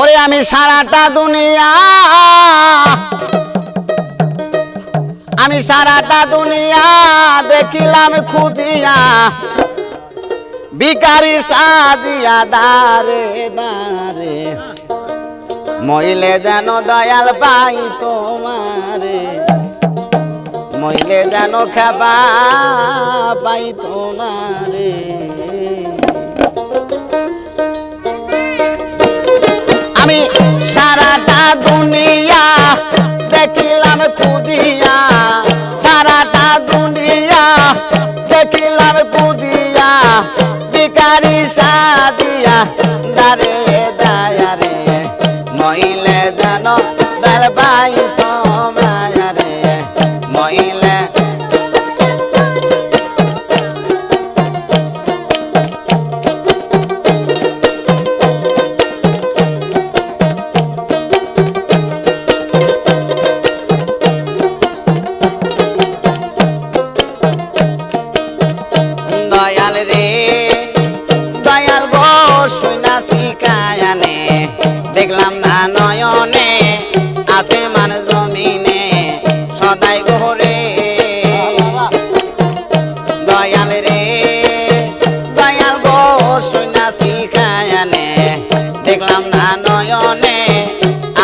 ওরে আমি সারাটা দুনিয়া, আমি সারাটা দুনিয়া দেখিলাম খুঁজিয়া বিকারি সাজিয়া দারে দারে, মইলে যেন দয়াল পাই তোমারে, মইলে যেন খাবা পাই তোমারে। সারাটা দুনিয়া দেখিলাম খুঁজিয়া। সারাটা দুনিয়া দেখিলাম খুঁজিয়া। বিকারি সাদিয়া দারে দয়াল রে। দয়াল গো শুনা শিকায়ানে দেখলাম না নয়নে আছে মান জমিনে। সদাই গোরে দয়াল রে। দয়াল গো শুনা শিকায়ানে দেখলাম না নয়নে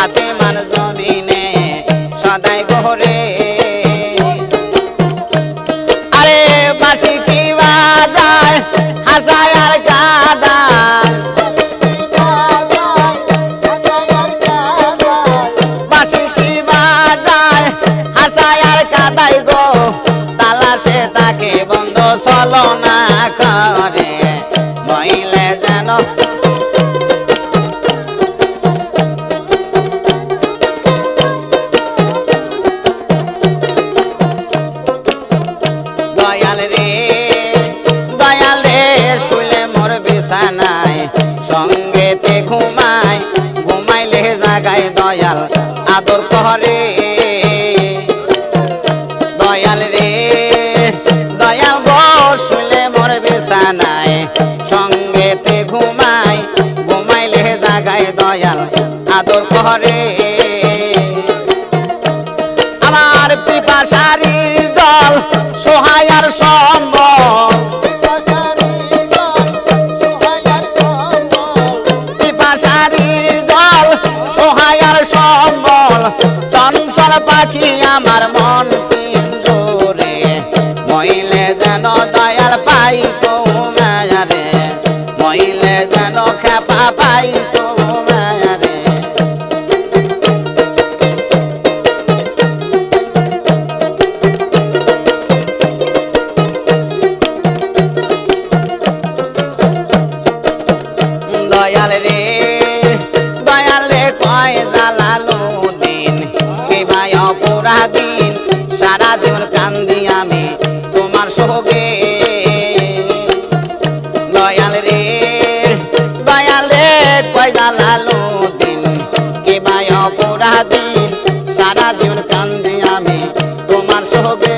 আছে মান জমিনে। সদাই গোরে আরে বাসি হাসায় আর কাদায় বাসি কি বাজায়? হাসায় আর কাদায় তাকে বন্ধ চলো না করে বিছানায় সঙ্গেতে ঘুমায় ঘুমাইলে জাগায় দয়াল, আদর করে। দয়াল রে, দয়াল শুলে মোর বিছানায় সঙ্গেতে ঘুমায় ঘুমাইলে জাগায় দয়াল, আদর করে। আমার পিপাসারি জল সোহায়ার সম্বল চঞ্চল পাখি আমার মন পিঞ্জরে মইলে যেন দয়াল পাই তোমারে মইলে যেন খেপা পাই দয়াল রে সারা জীবন কান্দি আমি তোমার সহগে দয়াল রে দয়াল রে, কয় জ্বালালো দিন, কে বায় অপরাধী? সারা জীবন কান্দি আমি তোমার সহগে